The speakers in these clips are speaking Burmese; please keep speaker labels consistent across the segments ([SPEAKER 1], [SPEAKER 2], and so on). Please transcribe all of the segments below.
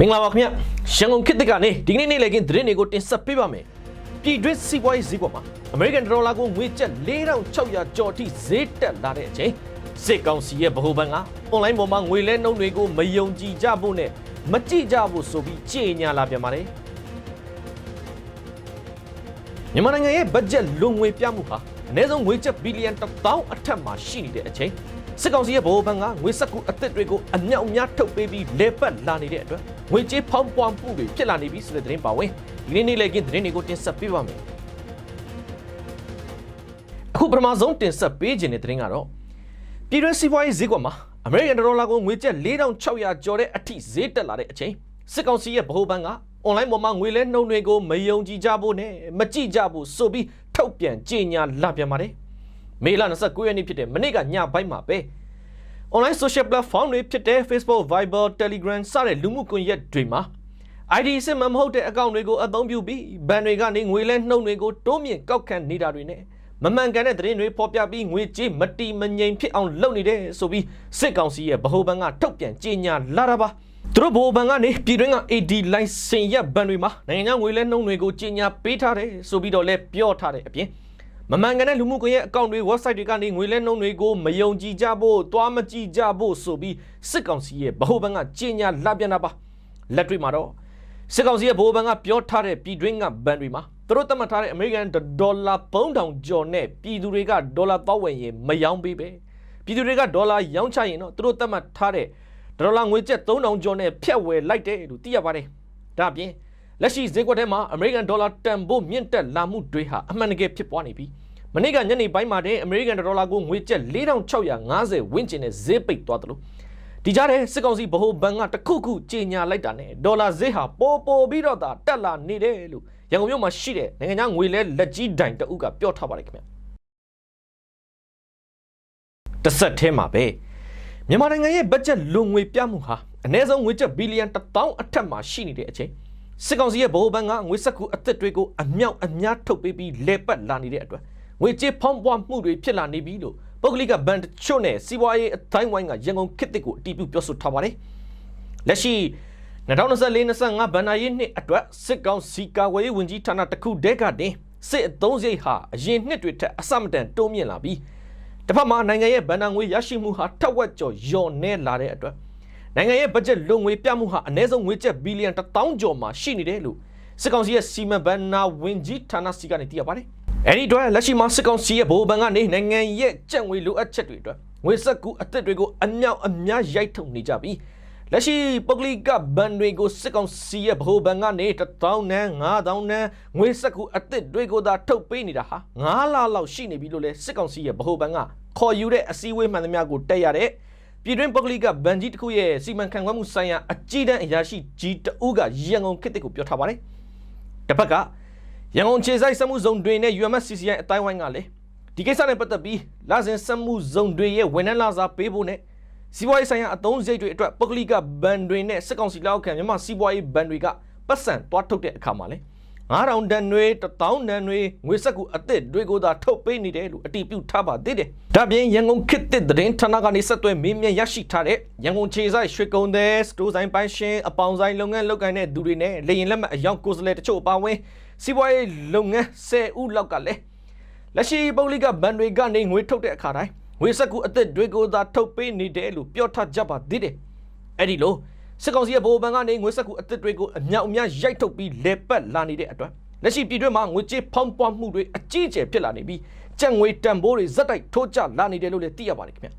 [SPEAKER 1] မင်္ဂလာပါခင်ဗျရန်ကုန်ခေတ်သစ်ကနေဒီကနေ့နေ့လည်ခင်းသတင်းတွေကိုတင်ဆက်ပေးပါမယ်ပြည်တွင်းစီးပွားရေးဈေးကွက်မှာအမေရိကန်ဒေါ်လာကိုငွေကျပ်4600ကျော်ထိဈေးတက်လာတဲ့အချိန်စစ်ကောင်စီရဲ့ဗဟိုဘဏ်ကအွန်လိုင်းပေါ်မှာငွေလဲနှုန်းတွေကိုမယုံကြည်ကြဖို့နဲ့မကြည့်ကြဖို့ဆိုပြီးကြေညာလာပြန်ပါတယ်မြန်မာနိုင်ငံရဲ့ဘတ်ဂျက်လွန်ငွေပြမှုဟာအနည်းဆုံးငွေကျပ်ဘီလီယံ1000အထက်မှာရှိနေတဲ့အချိန်စစ်ကောင်စီရဲ့ဗဟိုဘဏ်ကငွေစက္ကူအသစ်တွေကိုအမြောက်အများထုတ်ပေးပြီးလေပတ်လာနေတဲ့အတွက် ငွေကြေးဖောင်းပွားမှုတွေဖြစ်လာနေပြီဆိုတဲ့သတင်းပါဝင်ဒီနေ့နေ့လည်ကင်းသတင်းတွေကိုတင်ဆက်ပေးပါမယ်အခုပထမဆုံးတင်ဆက်ပေးခြင်းတဲ့သတင်းကတော့ပြည်တွင်းစီးပွားရေးဈေးကွက်မှာအမေရိကန်ဒေါ်လာကိုငွေကျပ်4600ကျော်တဲ့အထိဈေးတက်လာတဲ့အချိန်စစ်ကောင်စီရဲ့ဗဟိုဘဏ်ကအွန်လိုင်းပေါ်မှာငွေလဲနှုန်းတွေကိုမယုံကြည်ကြဖို့နဲ့မကြည့်ကြဖို့ဆိုပြီးထုတ်ပြန်ကြေညာလာပြန်ပါတယ်မေလ29ရက်နေ့ဖြစ်တဲ့မနေ့ကညပိုင်းမှာပဲ online social platform တွေဖြစ်တဲ့ Facebook, Viber, Telegram စတဲ့လူမှုကွန်ရက်တွေမှာ ID စစ်မှန်မဟုတ်တဲ့အကောင့်တွေကိုအသုံးပြုပြီးဘဏ်တွေကနေငွေလဲနှုန်းတွေကိုတိုးမြင့်ကောက်ခံနေတာတွေနဲ့မမှန်ကန်တဲ့သတင်းတွေပေါ်ပြပြီးငွေကြေးမတီမငြိမ်ဖြစ်အောင်လုပ်နေတယ်ဆိုပြီးစစ်ကောင်စီရဲ့ဗဟိုဘဏ်ကထုတ်ပြန်ကြေညာလာတာပါသူတို့ဗဟိုဘဏ်ကနေပြည်တွင်းက AD license ရဘဏ်တွေမှာနိုင်ငံခြားငွေလဲနှုန်းတွေကိုကြေညာပေးထားတယ်ဆိုပြီးတော့လည်းပြောထားတဲ့အပြင် မမှန်ကန်တဲ့လူမှုကွန်ရက်အကောင့်တွေ website တွေကနေငွေလဲနှုန်းတွေကိုမယုံကြည်ကြဖို့တွားမကြည့်ကြဖို့ဆိုပြီးစစ်ကောင်စီရဲ့ဗဟိုဘဏ်ကကြေညာလာပြန်တာပါလက်တွေ့မှာတော့စစ်ကောင်စီရဲ့ဗဟိုဘဏ်ကပြောထားတဲ့ပြည်တွင်းကဘဏ်တွေမှာသူတို့သတ်မှတ်ထားတဲ့အမေရိကန်ဒေါ်လာ3000ကျော်နဲ့ပြည်သူတွေကဒေါ်လာပေါက်ဝင်ရင်မယောင်းပေးပဲပြည်သူတွေကဒေါ်လာရောင်းချရင်တော့သူတို့သတ်မှတ်ထားတဲ့ဒေါ်လာငွေကျပ်3000ကျော်နဲ့ဖြတ်ဝယ်လိုက်တယ်လို့သိရပါတယ်ဒါအပြင် လက်ရှိဈေးကွက်ထဲမှာအမေရိကန်ဒေါ်လာတန်ဖိုးမြင့်တက်လာမှုတွေဟာအမှန်တကယ်ဖြစ်ပွားနေပြီမနေ့ကညနေပိုင်းမှာတဲ့အမေရိကန်ဒေါ်လာကိုငွေကျပ်4650ဝန်းကျင်နဲ့ဈေးပိတ်သွားတယ်လို့ဒီကြားထဲစစ်ကောင်စီဗဟိုဘဏ်ကတခုခုကြေညာလိုက်တာနဲ့ဒေါ်လာဈေးဟာပိုပိုပြီးတော့သာတက်လာနေတယ်လို့ရန်ကုန်မြို့မှာရှိတဲ့နိုင်ငံခြားငွေလဲလက်ကြီးတိုင်တအုပ်ကပြောထားပါတယ်ခင်ဗျတစ်ဆက်ထဲမှာပဲမြန်မာနိုင်ငံရဲ့ဘတ်ဂျက်လွန်ငွေပြမှုဟာအနည်းဆုံးငွေကျပ်ဘီလီယံ1000အထက်မှာရှိနေတဲ့အချိန် စစ်ကောင်စီရဲ့ဗဟိုဘဏ်ကငွေစက္ကူအသစ်တွေကိုအမြောက်အများထုတ်ပေးပြီးလဲပတ်လာနေတဲ့အတွက်ငွေကြေးဖောင်းပွားမှုတွေဖြစ်လာနေပြီလို့ပုဂ္ဂလိကဘဏ်တချို့နဲ့စီးပွားရေးအတိုင်းဝိုင်းကရန်ကုန်ခေတ်သစ်ကိုအတည်ပြုပြောဆိုထားပါတယ်လက်ရှိ2024-25ဘဏ္ဍာရေးနှစ်အတွက်စစ်ကောင်စီကာကွယ်ရေးဝန်ကြီးဌာနတစ်ခုတည်းကတင်စစ်အသုံးစရိတ်ဟာအရင်နှစ်တွေထက်အဆမတန်တိုးမြင့်လာပြီးတစ်ဖက်မှာနိုင်ငံရဲ့ဘဏ္ဍာငွေရရှိမှုဟာထက်ဝက်ကျော်လျော့နေလာတဲ့အတွက် နိုင်ငံရဲ့ဘတ်ဂျက်လုံငွေပြမှုဟာအနည်းဆုံးငွေကျပ်ဘီလီယံ1000ကျော်မှာရှိနေတယ်လို့စစ်ကောင်စီရဲ့စီမံဘဏ္ဍာဝန်ကြီးဌာနစီကနေသိရပါတယ်။အဲဒီအတွက်လက်ရှိမှာစစ်ကောင်စီရဲ့ဗဟိုဘဏ်ကနေနိုင်ငံရဲ့ကြက်ငွေလိုအပ်ချက်တွေအတွက်ငွေစက်ကူအသစ်တွေကိုအမြောက်အများရိုက်ထုတ်နေကြပြီးလက်ရှိပုဂ္ဂလိကဘဏ်တွေကိုစစ်ကောင်စီရဲ့ဗဟိုဘဏ်ကနေ1000နဲ့9000နဲ့ငွေစက်ကူအသစ်တွေကိုသာထုတ်ပေးနေတာဟာ9လလောက်ရှိနေပြီလို့လဲစစ်ကောင်စီရဲ့ဗဟိုဘဏ်ကခေါ်ယူတဲ့အစည်းအဝေးမှန်သမျှကိုတက်ရတဲ့ ပြည်တွင်းပုဂ္ဂလိကဗန်ကြီးတစ်ခုရဲ့စီမံခန့်ခွဲမှုဆိုင်ရာအကြီးတန်းအရာရှိကြီးတဦးကရန်ကုန်ခေတ်တစ်ကိုပြောထားပါတယ်။တစ်ဖက်ကရန်ကုန်ခြေဆိုင်စက်မှုဇုံတွေနဲ့ UMSCCI အတိုင်းဝိုင်းကလည်းဒီကိစ္စနဲ့ပတ်သက်ပြီးလာစဉ်စက်မှုဇုံတွေရဲ့ဝန်ထမ်းလာစားပေးဖို့နဲ့စီးပွားရေးဆိုင်ရာအသုံးစရိတ်တွေအတွက်ပုဂ္ဂလိကဘဏ်တွေနဲ့စစ်ကောင်စီလက်အောက်ခံမြန်မာစီးပွားရေးဘဏ်တွေကပတ်စံတွားထုတ်တဲ့အခါမှာလည်း 9000တန်တွေ1000တန်တွေငွေစက်ကူအသစ်တွေကိုသာထုတ်ပေးနေတယ်လို့အတည်ပြုထားပါသေးတယ်။ဒါပြင်ရန်ကုန်ခေတ်သစ်သတင်းဌာနကနေဆက်သွယ်မေးမြန်းရရှိထားတဲ့ရန်ကုန်ခြေဆိုင်ရွှေကုန်းတဲ့စတိုးဆိုင်ပိုင်ရှင်အပေါင်ဆိုင်လုပ်ငန်းလုပ်ကိုင်တဲ့သူတွေနဲ့လေရင်လက်မှတ်အယောင်ကိုယ်စားလှယ်တချို့အပါအဝင်စီးပွားရေးလုပ်ငန်း10ဦးလောက်ကလည်းလက်ရှိပုဂ္ဂလိကဘဏ်တွေကနေငွေထုတ်တဲ့အခါတိုင်းငွေစက်ကူအသစ်တွေကိုသာထုတ်ပေးနေတယ်လို့ပြောထားကြပါသေးတယ်။အဲ့ဒီလို စစ်ကောင်စီရဲ့ဗဟိုဘဏ်ကနေငွေစက်ကူအသစ်တွေကိုအမြောက်အများရိုက်ထုတ်ပြီးလဲပတ်လာနေတဲ့အတွက်လက်ရှိပြည်တွင်းမှာငွေကြေးဖောင်းပွားမှုတွေအကြီးအကျယ်ဖြစ်လာနေပြီးကြက်ငွေတန်ဖိုးတွေဇက်တိုက်ထိုးကျလာနေတယ်လို့လည်းသိရပါတယ်ခင်ဗျ။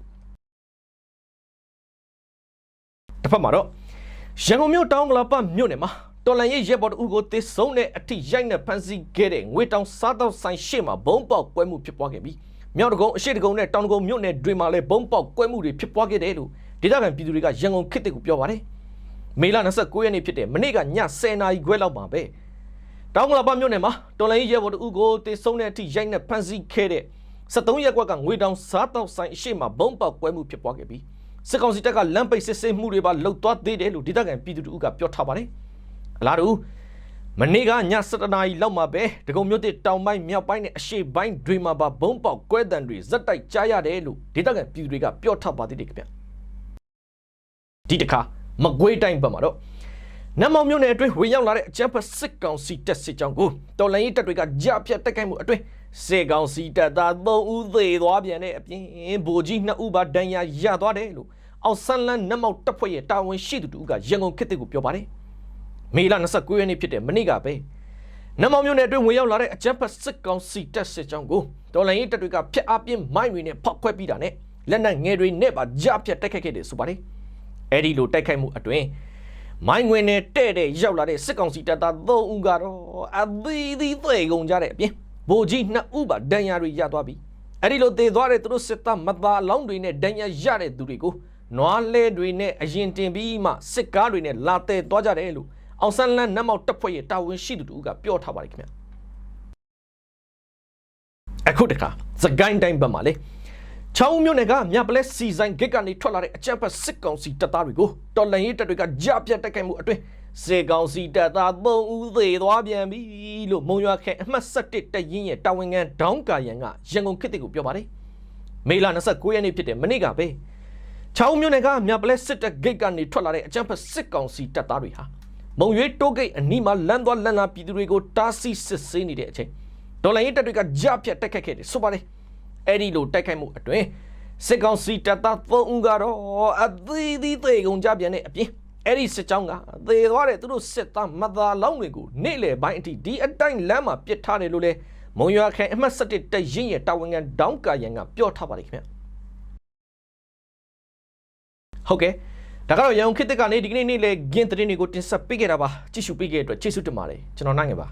[SPEAKER 1] တစ်ဖက်မှာတော့ရန်ကုန်မြို့တောင်ကလာပမြို့နယ်မှာတော်လန်ရဲ့ရဲဘော်တူကိုတေဆုံးတဲ့အထိရိုက်နှက်ဖမ်းဆီးခဲ့တဲ့ငွေတောင်စားတော့ဆိုင်ရှေ့မှာဘုံပေါက်ကွဲမှုဖြစ်ပွားခဲ့ပြီးမြောက်တကုံအရှိတကုံနဲ့တောင်တကုံမြို့နယ်တွေမှာလည်းဘုံပေါက်ကွဲမှုတွေဖြစ်ပွားခဲ့တယ်လို့ဒေသခံပြည်သူတွေကရန်ကုန်ခေတ်တစ်ကိုပြောပါတယ် မေလ29ရက်နေ့ဖြစ်တဲ့မနေ့ကည10:00နာရီခွဲလောက်မှာပဲတောင်ကလာပမြို့နယ်မှာတော်လိုင်းရဲဘော်တို့ကိုတေဆုံးတဲ့အထိရိုက်နှက်ဖမ်းဆီးခဲ့တဲ့73ရက်ကွက်ကငွေတောင်စားတောက်ဆိုင်အရှိမဘုံပေါက်ကွဲမှုဖြစ်ပွားခဲ့ပြီးစစ်ကောင်စီတပ်ကလမ်းပိတ်စစ်ဆေးမှုတွေပါလှုပ်သွားသေးတယ်လို့ဒေသခံပြည်သူတို့ကပြောထားပါတယ်အလားတူမနေ့ကည7:00နာရီလောက်မှာပဲဒဂုံမြို့တစ်တောင်ပိုင်းမြောက်ပိုင်းနဲ့အရှေ့ပိုင်းတွေမှာပါဘုံပေါက်ကွဲတံတွေဇက်တိုက်ကြားရတယ်လို့ဒေသခံပြည်သူတွေကပြောထားပါသေးတယ်ခင်ဗျဒီတခါ မကွေးတိုင်းဘက်မှာတော့နတ်မောင်မြို့နယ်အတွင်းဝင်ရောက်လာတဲ့အကြမ်းဖက်စစ်ကောင်စီတပ်စစ်ကြောင်းကိုတော်လိုင်းရေးတပ်တွေကကြပြတ်တိုက်ခိုက်မှုအတွင်းစစ်ကောင်စီတပ်သား3ဦးသေသွားပြန်တဲ့အပြင်ဗိုလ်ကြီး2ဦးပါဒဏ်ရာရသွားတယ်လို့အောင်ဆန်းလန်းနတ်မောင်တပ်ဖွဲ့ရဲ့တာဝန်ရှိသူတို့ကရန်ကုန်ခေတ်ကိုပြောပါတယ်မေလ29ရက်နေ့ဖြစ်တဲ့မနေ့ကပဲနတ်မောင်မြို့နယ်အတွင်းဝင်ရောက်လာတဲ့အကြမ်းဖက်စစ်ကောင်စီတပ်စစ်ကြောင်းကိုတော်လိုင်းရေးတပ်တွေကဖျက်အပြင်းမိုင်းတွေနဲ့ဖောက်ခွဲပြီးတာနဲ့လက်နက်ငယ်တွေနဲ့ပါကြပြတ်တိုက်ခိုက်ခဲ့တယ်ဆိုပါတယ် အဲ့ဒီလိုတိုက်ခိုက်မှုအတွင်းမိုင်းငွေနဲ့တဲ့တဲ့ရောက်လာတဲ့စစ်ကောင်စီတပ်သား၃ဦးကတော့အသီးသီးသေကုန်ကြတဲ့အပြင်ဗိုလ်ကြီး2ဦးပါဒဏ်ရာတွေရသွားပြီအဲ့ဒီလိုသေသွားတဲ့သူတို့စစ်သားမသားအလောင်းတွေနဲ့ဒဏ်ရာရတဲ့သူတွေကိုနွားလဲတွေနဲ့အရင်တင်ပြီးမှစစ်ကားတွေနဲ့လာတဲ့သွားကြတယ်လို့အောင်ဆန်းလန်းနတ်မောက်တပ်ဖွဲ့ရဲ့တာဝန်ရှိသူတို့ကပြောထားပါတယ်ခင်ဗျအခုတခါစကိုင်းတိုင်းဘက်မှာလေ ချောင်းမြို့နယ်ကမြပလဲစီဆိုင်ဂိတ်ကနေထွက်လာတဲ့အကြမ်းဖက်စစ်ကောင်စီတပ်သားတွေကိုတော်လန်ရေးတပ်တွေကကြားပြတ်တိုက်ခိုက်မှုအတွင်းစေကောင်စီတပ်သား3ဦးသေသွားပြန်ပြီလို့မုံရွာခဲအမှတ်7တပ်ရင်းရဲ့တာဝန်ခံဒေါင်းကာယန်ကရန်ကုန်ခေတ်ကိုပြောပါတယ်မေလ29ရက်နေ့ဖြစ်တဲ့မနေ့ကပဲချောင်းမြို့နယ်ကမြပလဲစစ်တပ်ဂိတ်ကနေထွက်လာတဲ့အကြမ်းဖက်စစ်ကောင်စီတပ်သားတွေဟာမုံရွေးတိုးဂိတ်အနီးမှာလမ်းသွားလမ်းလာပြည်သူတွေကိုတားဆီးစစ်ဆေးနေတဲ့အချိန်ဒေါ်လာရေးတပ်တွေကကြားပြတ်တိုက်ခိုက်ခဲ့တယ်ဆိုပါတယ် အဲ့ဒီလိုတိုက်ခိုက်မှုအတွင်းစစ်ကောင်စီတပ်သား3ဦးကတော့အသီးသီးသေကုန်ကြပြန်တဲ့အပြင်အဲ့ဒီစစ်ကြောင်းကသေသွားတဲ့သူတို့စစ်သားမသားလောင်းတွေကိုနေ့လယ်ပိုင်းအထိဒီအတိုင်းလမ်းမှာပစ်ထားတယ်လို့လဲမုံရွာခိုင်အမှတ်7တက်ရင်ရဲ့တာဝန်ခံဒေါင်းကာယန်ကပြောထားပါတယ်ခင်ဗျဟုတ်ကဲ့ဒါကတော့ရန်ကုန်ခေတ်သစ်ကနေဒီကနေ့နေ့လေဂင်းသတင်းတွေကိုတင်ဆက်ပေးခဲ့တာပါကြည့်ရှုပေးခဲ့တဲ့အတွက်ကျေးဇူးတင်ပါတယ်ကျွန်တော်နိုင်ငယ်ပါ